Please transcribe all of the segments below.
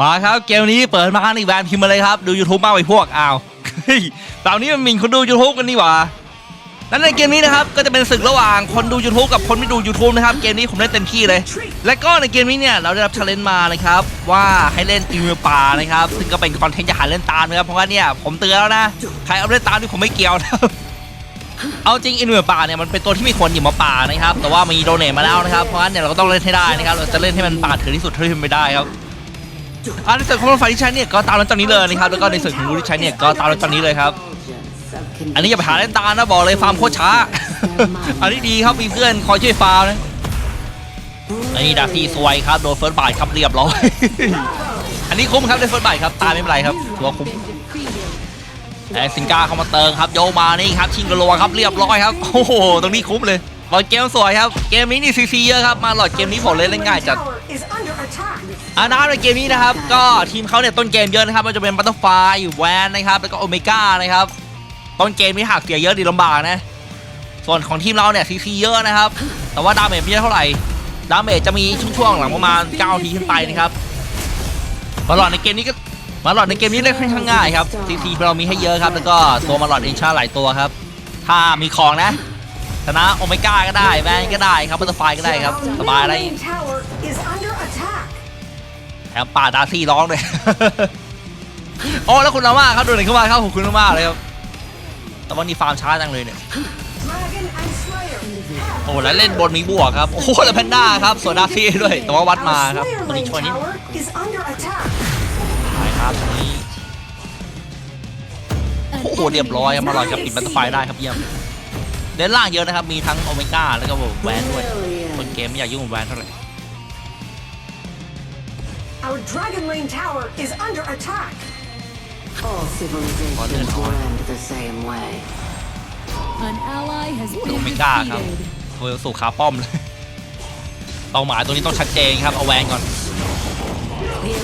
มาครับเกมนี้เปิดมาในแวนพิมพ์มาเลยครับ ดู YouTube มากไปพวกอ้าวตอนนี้มันมีคนดู YouTube กันนี่หว่าและในเกมนี้นะครับก็จะเป็นศึกระหว่างคนดู YouTube กับคนไม่ดู YouTube นะครับเกมนี้ผมเล่นเต็มที่เลย และก็ในเกมนี้เนี่ยเราได้รับชาเลนจ์มานะครับว่าให้เล่นอีเมลป่านะครับซึ่งก็เป็นคอนเทนต์จะหาเล่นตามนะครับเพราะว่าเนี่ยผมเตือนแล้วนะใครเอาเล่นตามนี่ผมไม่เกี่ยวนะเอาจริงอินเวอร์ป่าเนี่ยมันเป็นตัวที่มีคนหยิบมาป่านะครับแต่ว่ามีโดเนทมาแล้วนะครับเพราะงั้นเนี่ยเราก็ต้องเล่นให้ได้นะครับเราจะเล่นให้มันป่าถึงที่สุดเท่าที่เป็นไปได้ครับ อันในส่วนของรถไฟที่ใช้เนี่ยก็ตามนั้นตอนนี้เลยนะครับแล้วก็ในส่วนของรูที่ใช้เนี่ยก็ตามนั้นตอนนี้เลยครับ อันนี้อย่าไปหาเล่นตานะบอกเลยฟาร์มโคตรช้า อันนี้ดีครับมีเพื่อนคอยช่วยฟาร์มนะอันนี้ดาซี่ซวยครับโดนเฟิร์สบายครับเรียบร้อย อันนี้คุ้มครับได้เฟิร์สบายครับตายไม่เป็นไรครับถือว่าคุ้มแอซิงกาเข้ามาเติมครับโยมานี่ครับชิงกะโลครับเรียบร้อยครับโอ้โหตรงนี้คุ้มเลยหลอดเกมสวยครับเกมนี้นี่ซีซีเยอะครับมาหลอดเกมนี้ผมเลยเล่นง่ายจัด อานาในเกมนี้นะครับ ก็ทีมเขาเนี่ยต้นเกมเยอะนะครับมันจะเป็นบัตเตอร์ไฟแวนนะครับ แล้วก็โอเมก้านะครับ ต้นเกมนี้หากเสียเยอะดีลำบากนะ ส่วนของทีมเราเนี่ยซีซีเยอะนะครับ แต่ว่าดาเมจไม่เยอะเท่าไหร่ดาเมจจะมีช่วงๆหลังประมาณ9ทีขึ้นไปนะครับมาหลอดในเกมนี้ก็มาหลอดในเกมนี้เล่นค่อนข้างง่ายครับซีซีเรามีให้เยอะครับ แล้วก็ตัวมาหลอดเอนชาหลายตัวครับ ถ้ามีของนะชนะโอเมก้าก็ได้แวนก็ได้ครับบัตเตอร์ไฟก็ได้ครับสบายอะไร แถมป่าดาซี่ร้องเลยโอ้แล้วคุณอาม่าครับโดูหนึ่งเข้ามาครับขอบคุณมากเลยครับแต่วันนี้ฟาร์มช้าจังเลยเนี่ยโอ้แล้วเล่นบนมีบวกครับโอ้แล้วแพนด้าครับสวนดาซี่ด้วยแต่ว่าวัดมาครับวันนี้ช่วยนิดใช่ครับตรงนี้โอ้โหเรียบร้อยครับมาลอยกับปิดบัตเตอร์ไฟได้ครับเยี่ยมเล่นล่างเยอะนะครับมีทั้งโอเมก้าแล้วก็แวนด้วยคนเกมไม่อยากยุ่งกับแวนเท่าไหร่ Our Dragon Lane Tower is under attack. All civilizations will end the same way. An ally has โอ been เมก้าครับ defeated. โดยสู่ขาป้อมเลย เป้าหมายตัวนี้ต้องชัดเจนครับ เอาแวนก่อน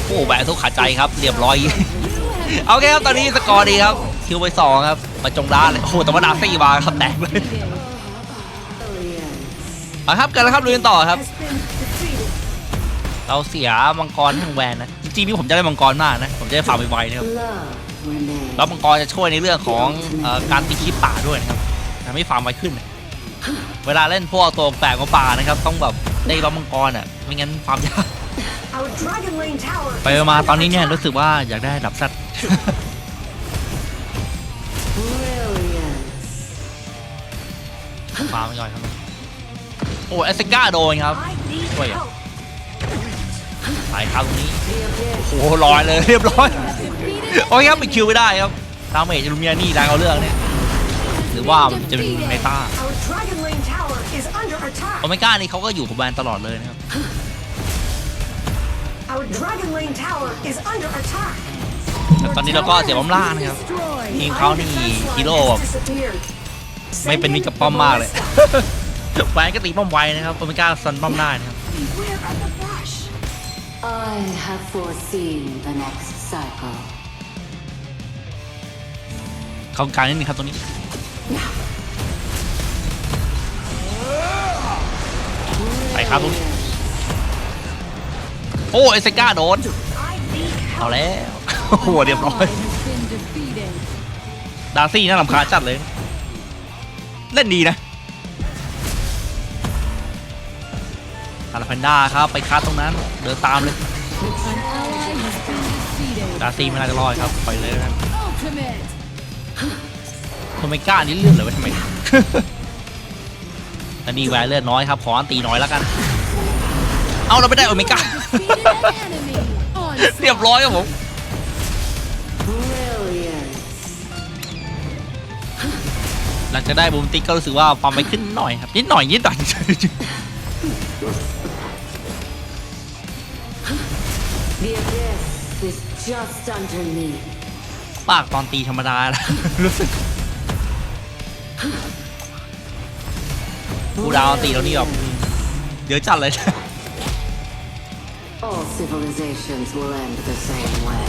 โอ้แวนทุกขาใจครับ เรียบร้อยโอเคครับ ตอนนี้สกอร์ดีครับ คิวไปสองครับประจงด้านเลย โอ้โห แต่ว่าดาซี่มาครับแตกเลยเอาครับ กันแล้วครับลุยกันต่อครับ Has been defeated. เราเสียมังกรทางแวนนะจริงๆนี่ผมจะได้มังกรมากนะผมจะได้ฟาร์มไวๆนะครับ Love remains. แล้วมังกรจะช่วยในเรื่องของเอ่อการตีคลิปป่าด้วยนะครับทำให้ฟาร์มไวขึ้น เวลาเล่นพวกตัวแปลกของป่านะครับต้องแบบได้รับมังกรอะไม่งั้นฟาร์มยาก Our Dragon Lane Tower. ไป is มา under ตอนนี้เนี่ย attack. รู้สึกว่าอยากได้ดับซัด Brilliant. ฟาร์มไปก่อนครับโอ้เอสก้าโดนครับ I need Wait. help. สายครับตรงนี้โอ้โหลอยเลยเรียบร้อยโอ้ยครับไปคิวไม่ได้ครับดามเมจลูเมียนี่แรงเอาเรื่องเนี่ยหรือว่ามันจะเป็นเมตาโอเมก้านี่เขาก็อยู่กับแวนตลอดเลยนะครับแต่ตอนนี้เราก็เสียบอมล่างนะครับทีมเขานี่ฮีโร่ไม่เป็นมิตรกับป้อมมากเลยแวนก็ตีป้อมไวนะครับโอเมก้าซันป้อมได้นะครับ I have foreseen the next cycle. เขาการนิดนึงครับตรงนี้ ไปครับตรงนี้โอ้เอสก้าโดน เอาแล้ว โอ้โหเรียบร้อย ดาร์ซี่น่ารำคาญจัดเลย เล่นดีนะ คาราแพนด้าครับไปคัดตรงนั้น เดินตามเลยดาซีไม่น่าจะรอดครับไปเลยนะครับโอเมก้านี่เลือดเหลือไว้ทำไมแต่นี่แหวนเลือดน้อยครับขออันตีน้อยแล้วกัน เอาเราไม่ได้โอเมก้าเรียบร้อยครับผมหลังจากได้บูมติ๊กก็รู้สึกว่าความไปขึ้นหน่อยครับนิดหน่อยนิดหน่อย The abyss is just underneath. ปากตอนตีธรรมดาแล้ว รู้สึกกูดาวตีแล้วนี่แบบเดี๋ยวจัดเลย All civilizations will end the same way.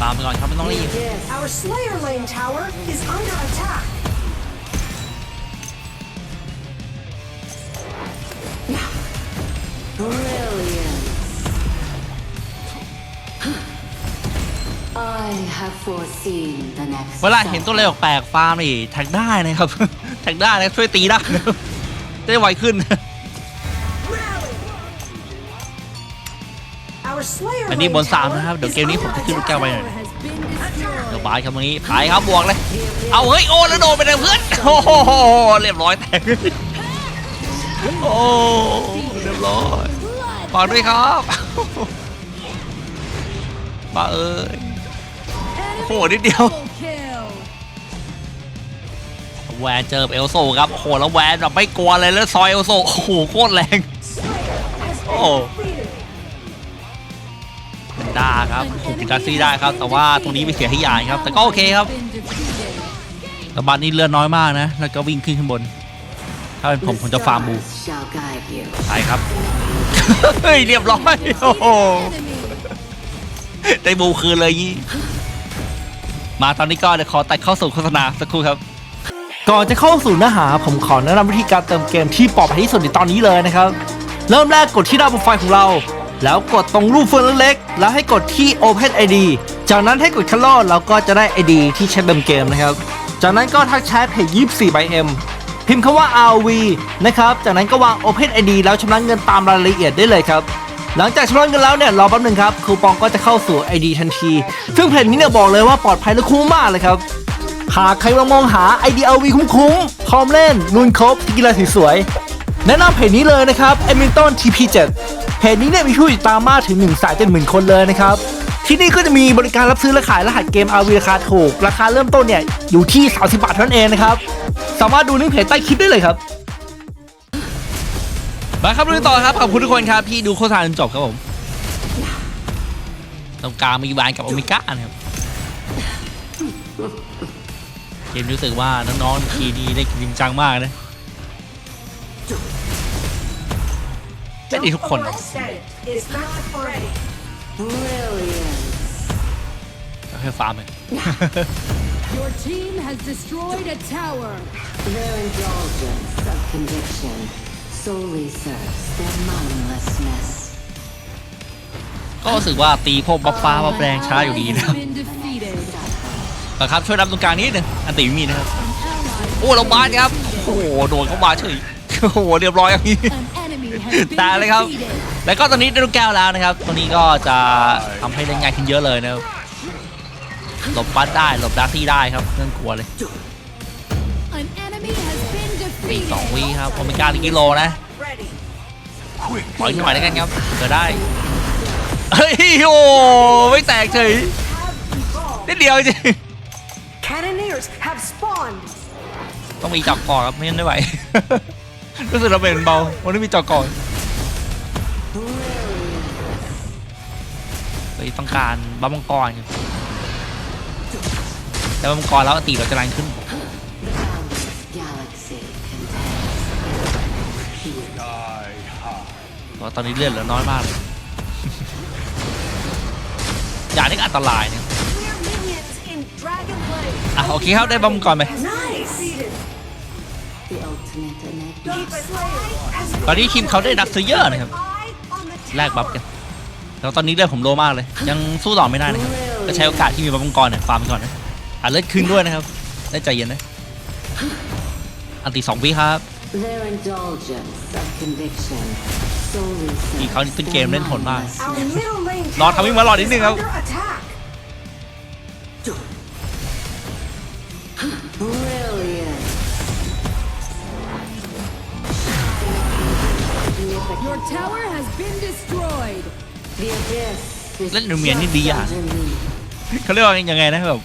ตามไปก่อนครับไม่ต้อง The รีบ abyss Our Slayer Lane Tower is under attack. เวลาเห็นตัวอะไรแปลกฟาร์มนี่แท็กได้นะครับ แท็กได้นะช่วยตีได้นจะได้ไวขึ้น อันนี้บนสามนะครับเดี๋ยวเกมนี้ผมจะขึ้นลูกแก้วไปหน่อยเดี๋ยวบายครับตรงนี้ขายครับบวกเลย เอาเฮ้ยโอ้แล้วโดนไปเลยเพื่อนโอ้โหเรียบร้อยแตก โอ้เรียบร้อยฝากด้วยครับมาเอ้ยโหนิดเดียวแวนเจอเอลโซครับโหแล้วแวนแบบไม่กลัวเลยแล้วซอยเอลโซโอ้โหโคตรแรงโอ้เป็นด้าครับถูกปิดดัซซี่ได้ครับ แต่ว่าตรงนี้ไปเสียให้ยานครับ แต่ก็โอเคครับ Been defeated. แต่บัตรนี้เลือดน้อยมากนะ แล้วก็วิ่งขึ้นข้างบน ถ้าเป็นผมผมจะฟาร์มบู Stars shall guide you. ไปครับ เฮ้ยเรียบร้อย โอ้โห Enemy. ได้บูคืนเลยยี่มาตอนนี้ก็เดี๋ยวขอตัดเข้าสู่โฆษณาสักครู่ครับก่อนจะเข้าสู่เนื้อหา ผมขอแนะนำวิธีการเติมเกมที่ปลอดภัยที่สุดในตอนนี้เลยนะครับ เริ่มแรกกดที่หน้าโปรไฟล์ของเรา แล้วกดตรงรูปเฟืองเล็กๆแล้วให้กดที่ Open ID จากนั้นให้กดคัลลอเราก็จะได้ ID ที่ใช้เติมเกมนะครับ จากนั้นก็ทักแชทเพจ24 by M พิมพ์คำว่า RV นะครับ จากนั้นก็วาง Open ID แล้วชำระเงินตามรายละเอียดได้เลยครับ หลังจากชำระเงินแล้วเนี่ยรอแป๊บหนึงครับคูปองก็จะเข้าสู่ ID ทันที ซึ่งเพจนี้เนี่ยบอกเลยว่าปลอดภัยและคุ้มมากเลยครับ หากใครมามองหา IDLV คุ้มๆพร้อมเล่นลุนครบกีฬาสวยๆแนะนำเพจนี้เลยนะครับ e m i l t o n TP7 เพจนี้เนี่ยมีผู้ติดตามมากถึง1นึ่งแสนเจ็ดหมื่นคนเลยนะครับที่นี่ก็จะมีบริการรับซื้อและขายรหัสเกม RV ราคาถูก ราคาเริ่มต้นเนี่ยอยู่ที่ 30 บาทเท่านั้นเองนะครับ สามารถดูลิงก์เพจใต้คลิปได้เลยครับ มาครับเรื่องต่อครับขอบคุณทุกคนครับที่ดูโฆษณาจนจบครับผมตรงกลางมีวานกับโอเมก้านะครับเกมรู้สึกว่าน้องๆทีนี้ได้จริงจังมากนะเล่นดีทุกคน is not ready. Brilliant. แค่ฟาร์มเลย Your team has destroyed a tower. Their indulgence of conviction solely serves their mindlessness. ก็รู้สึกว่าตีพวกบัฟฟ้าบัฟแรงช้าอยู่ดีนะครับ Been defeated. นะครับช่วยรับตรงกลางนิดนึงอันติไม่มีนะครับ An ally โอ้เราบาสครับ โอ้โหโดนเขาบาสเฉยโอ้โหเรียบร้อยอย่างนี้ An enemy has been ตายเลยครับ defeated. แล้วก็ตอนนี้ได้ลูกแก้วแล้วนะครับตัวนี้ก็จะทำให้เล่นง่ายขึ้นเยอะเลยนะครับ หลบบัสได้หลบดาร์ซี่ได้ครับไม่ต้องกลัวเลย An enemy has been อีก defeated. สองวิครับโอเมก้าลิกิโลนะ Ready. ปล่อยหน่อยแล้วกันครับเกิดได้เฮ้ยโอ้ไม่แตกเฉย Have evolved. นิดเดียวจริง Cannoneers have spawned. ต้องมีจอกก่อนครับไม่งั้นไม่ไหวรู้สึกเราเป็นเบาวันนี้มีจอกก่อนเฮ้ยต้องการบัฟมังกรครับ แต่บัฟมังกรแล้วตีเราจะแรงขึ้น The boundless galaxy contains peace. เพราตอนนี้เลือดเหลือน้อยมากเลยอย่างนี้อันตรายเนี่ยอะโอเคครับได้บัฟมังกรไป Nice. The ultimate enigma. Keep Slayer ตอนนี้ทีมเขาได้นักซื้อเยอะนะครับแลกบัฟกันแล้วตอนนี้เลือดผมโลมากเลย ยังสู้ต่อไม่ได้นะครับก็ใช้โอกาสที่มีบัฟมังกรเนี่ยฟาร์มไปก่อนนะ อะเลือดขึ้นด้วยนะครับ ได้ใจเย็นนะ อันตีสองวิครับ Their indulgence of conviction solely อีก serves เขานี่ต้นเกม their เล่นผลมาก mindlessness. Our middle lane รอทำวิ่งมารอนิดนึงครับ is under attack. Brilliant. Your tower has been destroyed. The abyss is เล่นหนูเหมียนนี่ดีอะ just underneath. เขาเรียกว่ายังไงนะแบบ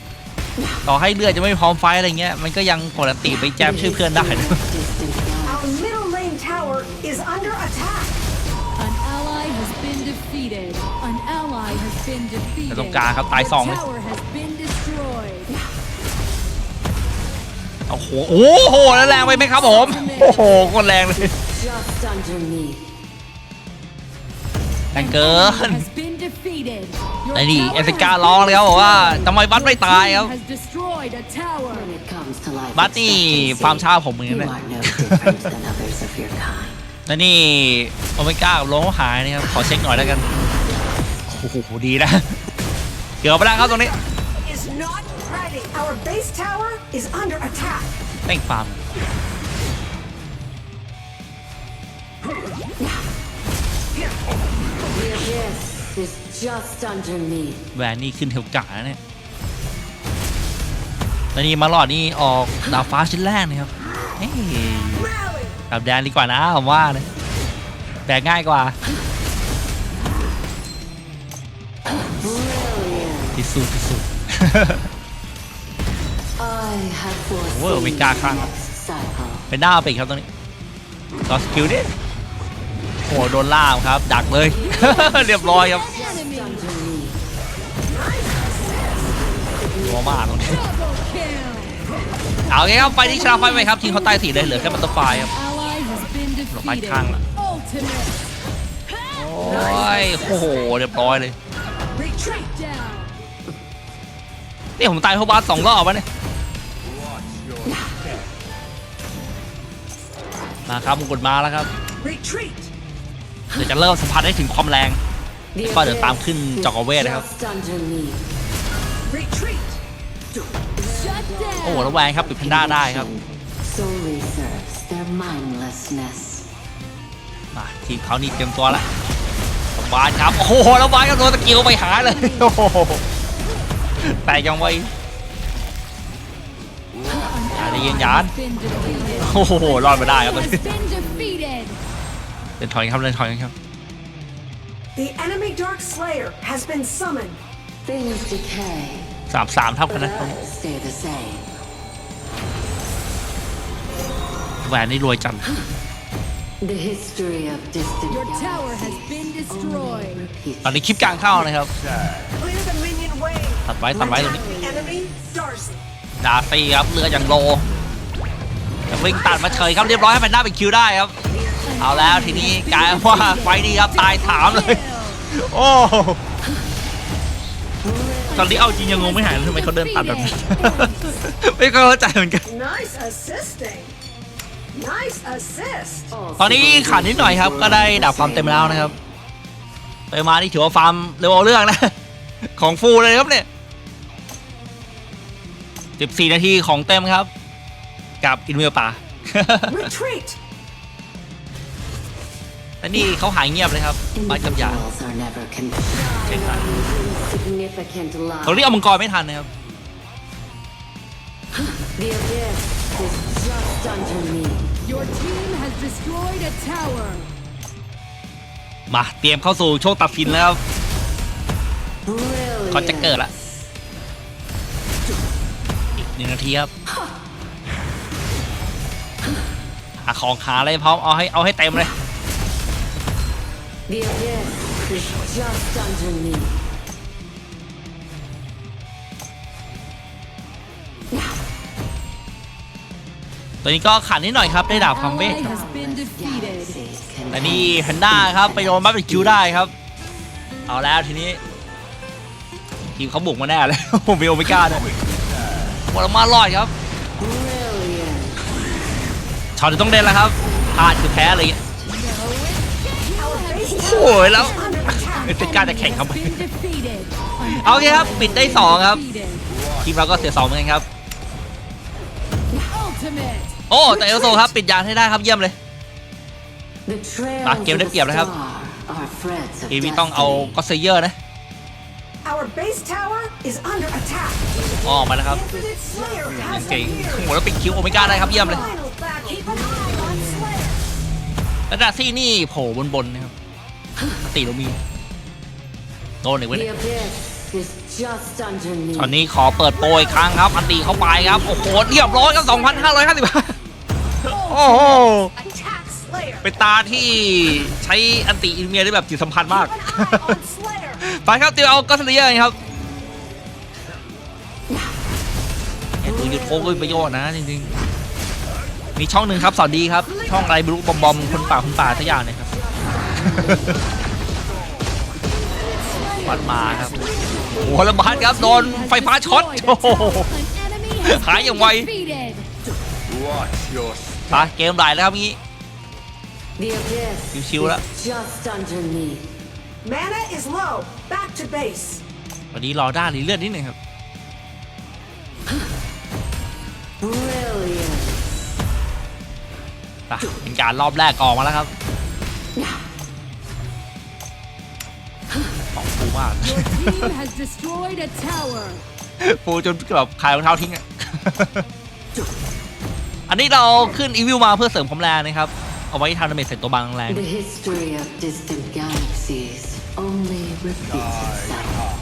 ต่อให้เลือดจะไม่พร้อมไฟต์อะไรเงี้ยมันก็ยังกดอันติไปแจมช่วยเพื่อนได้นะ Distant Our galaxy. middle lane tower is under attack. An ally has been defeated. An ally has been แต่ defeated. ตรงกลางครับตายสอง The เลย tower has been destroyed. โอ้โหโอ้โหแล้วแรงไปไหมครับผมโอ้โหโคตรแรงเลย Just underneath. แรงเกิน Has been defeated. Your ไอ้นี่ tower เอส has กา been ร้องเลยครับบอกว่า destroyed. ทำไมบัตไม่ตายครับ Has destroyed a tower. When it comes to life บัตนี่ expectancy, ฟาร์มช้าผมเหมือนกัน you นะ are no different than others of your kind. แล้วนี่โอเมก้ากับโลงหายนะครับขอเช็คหน่อยแล้วกันโอ้โหดีนะเกือบไปแล้วครับตรงนี้ is not ready. Our base tower is under attack. เต้งฟาร์ม The abyss is just underneath. แวนนี่ขึ้นเทลกาแล้วเนี่ยแล้วนี่มาหลอดนี่ออกดาวฟ้าชิ้นแรกนะครับเฮ้ย Rally. กลับแดนดีกว่านะผมว่านะแบกง่ายกว่า Brilliant. ที่สุดที่สุด I have Whoa, foreseen we the got hung. next cycle. เป็นหน้าเอาไปอีกครับตรงนี้ต่อสกิลดิโอ้โหโดนล่ามครับ ดักเลย เรียบร้อยครับรัวมากตรงนี้เอาไงครับไฟนี้ชนะไฟไปครับทีมเขาใต้สีเลยเหลือแค่บัตเตอร์ไฟครับ Ally has been defeated. Lột bạch thang ạ. Ultimate โอ้ยโอ้โหเรียบร้อยเลยนี่ผมตายเพราะบาสสองรอบวะเนี่ยมาครับมงกุฎมาแล้วครับ เดี๋ยวจะเริ่มสัมผัสได้ถึงความแรง The ก็เดี๋ยวตามขึ้น abyss จอกเวท is นะครับ just underneath. Retreat. Shut โอ้โห down. แล้วแวงครับปิดแพนด้าได้ครับ Solely serves their mindlessness. มาทีมเขานี่เตรียมตัวแล้วบาสครับ โอ้โหแล้วบาสก็โดนสกิลไปหาเลยโอ้โหแต่ยังไวอย่าได้ยินยาน Been defeated. โอ้โหรอดมาได้ครับตอน Has นี้ been defeated. เดินถอยครับเดินถอยครับ The enemy Dark Slayer has been summoned. Things decay, สามสามเท่ากัน but นะตรงนี้ others stay the same. แหวนนี่รวยจัง The history of distant Your tower has galaxies been only destroyed. repeats ตอนนี้คลิปกลางเข้านะครับ Clear the minion wave. ตัดไว้ตัดไว้ตรงนี้ Attack the enemy. Darcy. ดาซี่ครับเรืออย่างโลแต่วิ่งตัดมาเฉยครับเรียบร้อยให้เป็นหน้าเป็นคิวได้ครับ เอาแล้วทีนี้กลายว่าไฟนี้ครับตายถามเลย โอ้ตอนนี้เอาจริงยังงงไม่หายเลยทำไมเขาเดินตัดแบบนี้ ไม่เข้าใจเหมือนกัน Nice assisting. Nice assist. ตอนนี้ขาดนิดหน่อยครับ ก็ได้ดับความเต็มแล้วนะครับไปมานี่ถือว่าฟาร์มเร็วเอาเรื่องนะ ของฟูลเลยครับเนี่ย 14 นาทีของเต็มครับ กับอินเวลป่า Retreat. และนี่เขาหายเงียบเลยครับบ้านกับยา Individuals are never confined. เช่นกัน Insignificant เขา lives. เรียกเอามังกรไม่ทันนะครับ The abyss is just underneath. Your team has destroyed a tower. มาเตรียมเข้าสู่ช่วงตัดสินแล้วครับ Brilliant. ก่อนจะเกิดละอีกหนึ่งนาทีครับหาของหาอะไรพร้อมเอาให้เอาให้เต็มเลย The abyss is just underneath. ตัวนี้ก็ขันนิดหน่อยครับได้ดาบความเวท Ally ครับ has been defeated. Galaxies can แต่นี่แพนด้าครับ ไปโดนบัฟเป็นคิวได้ครับ เอาแล้วทีนี้ ทีมเขาบุกมาแน่เลยผมเป็นโอเมก้าด้วยหมดมารอดครับ Brilliant. ช็อตที่ต้องเด่นแล้วครับพลาดคือแพ้อะไรอย่างเงี้ย Our base โอ้ยแล้ว is under attack. เป็นกล้ารจะแข่งครับ Been defeated. An เอาโอเคครับ ปิดได้สองครับ defeated. ทีมเราก็เสียสองเหมือนกันครับ Ultimate. โอ้แต่เอลโซครับ ปิดยานให้ได้ครับเยี่ยมเลย The trails อะเกมได้ of เปรียบ a แล้วครับ star are threads of เอวีต้องเอา destiny. ก็เซเยอร์นะ Our base tower is under attack. ออกมาแล้วครับ Infinite Slayer has เก่ง appeared. โอ้โหแล้วปิดคิวโอเมก้าได้ครับเยี่ยมเลย Final battle. Keep an eye on Slayer. แล้วดาซี่นี่โผล่บนๆนะครับ ตีเรามีโดนอีกไว้ The เนี่ย abyss is just ตอน underneath. นี้ขอเปิดโปรอีกครั้งครับ อันตีเข้าไปครับ โอ้โหเรียบร้อยครับ2,550โอ้โห Attack Slayer. เป็นตาที่ใช้อันติอินเมียได้แบบจิตสัมพันธ์มาก Keep an eye on Slayer. ไปครับเตียวเอาก็สเลียครับแอบดูยูทูบก็มีประโยชน์นะจริงๆ มีช่องหนึ่งครับสวัสดีครับ ช่องอะไรบรูบอมบอมคนป่าคนป่าทุกอย่างเลยครั บวัดมาครับโอ้โหแล้วบาสครับโดนไฟฟ้าช็อตโอ้โห An enemy has หายอย่างไว been defeated. ไปเกมไหลแล้วครับงี้ The abyss You is see what I- just underneath. Mana is low. Back to base. วันนี้รอด้านนี้เลือดนิดหนึ่งครับ Brilliant. อะเป็นการรอบแรกออกมาแล้วครับ ฟูมาก Your team has destroyed a tower. ฟูจนแบบขายรองเท้าทิ้งอะ อันนี้เราขึ้นอีวิวมาเพื่อเสริมความแรงนะครับ เอาไว้ทำดาเมจใส่ตัวบางแรง The history of distant galaxies only repeats itself.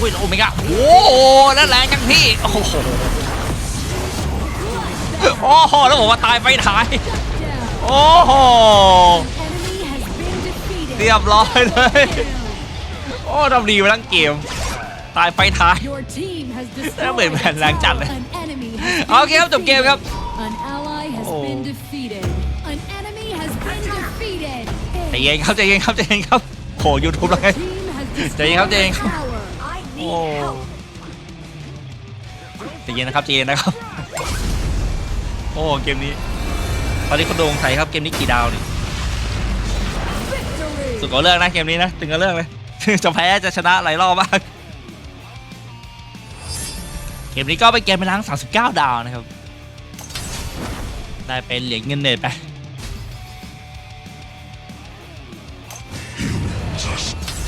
อุ้ยโอเมก้าโอ้โหนั่นแรงจังพี่ โอ้โห โอ้โห แล้วผมว่าตายไปท้าย Down. โอ้โห เรียบร้อยเลย โอ้ทำดีไปทั้งเกม ตายไปท้าย Your team has แล้วเหมือน destroyed แผ่นแรงจัด a เลย tower. An enemy has โอเคครับจบเกมครับ An ally has Oh. been defeated. An enemy has been defeated. ใจเย็นครับใจเย็นครับใจเย็นครับโหยูทูบแล้วไง Team has ใจเย็นครับใจ destroyed เย็น a tower. I need Oh. help. ใจเย็นนะครับใจเย็นนะครับ โอ้เกมนี้ ตอนนี้คนโดงใส่ครับเกมนี้กี่ดาวนี่ Victory. สุดก็เรื่องนะเกมนี้นะตึงก็เรื่องเลย จะแพ้จะชนะหลายรอบมากเกมนี้ก็ไปเกมไปล้าง 39 ดาวนะครับ ได้เป็นเหรียญเงินเน็ตไป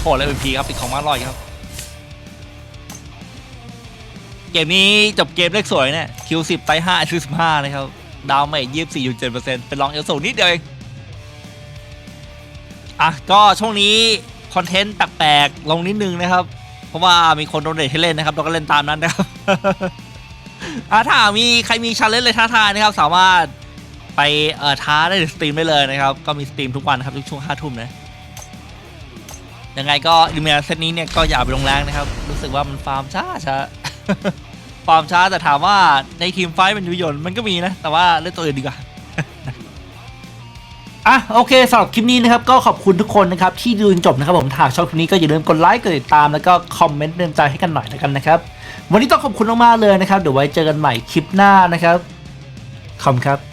โหเลยเป็นพีครับปิดของมาลอยครับ เกมนี้จบเกมเลขสวยเนี่ยคิวสิบไตห้าคิวสิบห้านะครับ ดาวไม่ยี่สิบสี่จุดเจ็ดเปอร์เซ็นต์เป็นรองเอลสูนิดเดียวเอง อะก็ช่วงนี้คอนเทนต์แปลกๆลงนิดนึงนะครับ เพราะว่ามีคนโดนเดทให้เล่นนะครับเราก็เล่นตามนั้นนะครับอะถ้ามีใครมีชาเลนจ์เลยท้าทายนะครับ สามารถไปเอ่อท้าได้ในสตรีมได้เลยนะครับ ก็มีสตรีมทุกวันนะครับทุกช่วงห้าทุ่มนะยังไงก็อิลูเมียเซตนี้เนี่ยก็อย่าไปลงแรงนะครับ รู้สึกว่ามันฟาร์มช้าช้าฟาร์มช้าแต่ถามว่าในทีมไฟท์มันยุยนมันก็มีนะ แต่ว่าเล่นตัวอื่นดีกว่า อะโอเคสำหรับคลิปนี้นะครับก็ขอบคุณทุกคนนะครับที่ดูจนจบนะครับผมถ้าชอบคลิปนี้ก็อย่าลืมกดไลค์กดติดตามแล้วก็คอมเมนต์เตือนใจให้กันหน่อยแล้วกันนะครับ วันนี้ต้องขอบคุณมากๆเลยนะครับเดี๋ยวไว้เจอกันใหม่คลิปหน้านะครับขอบคุณครับ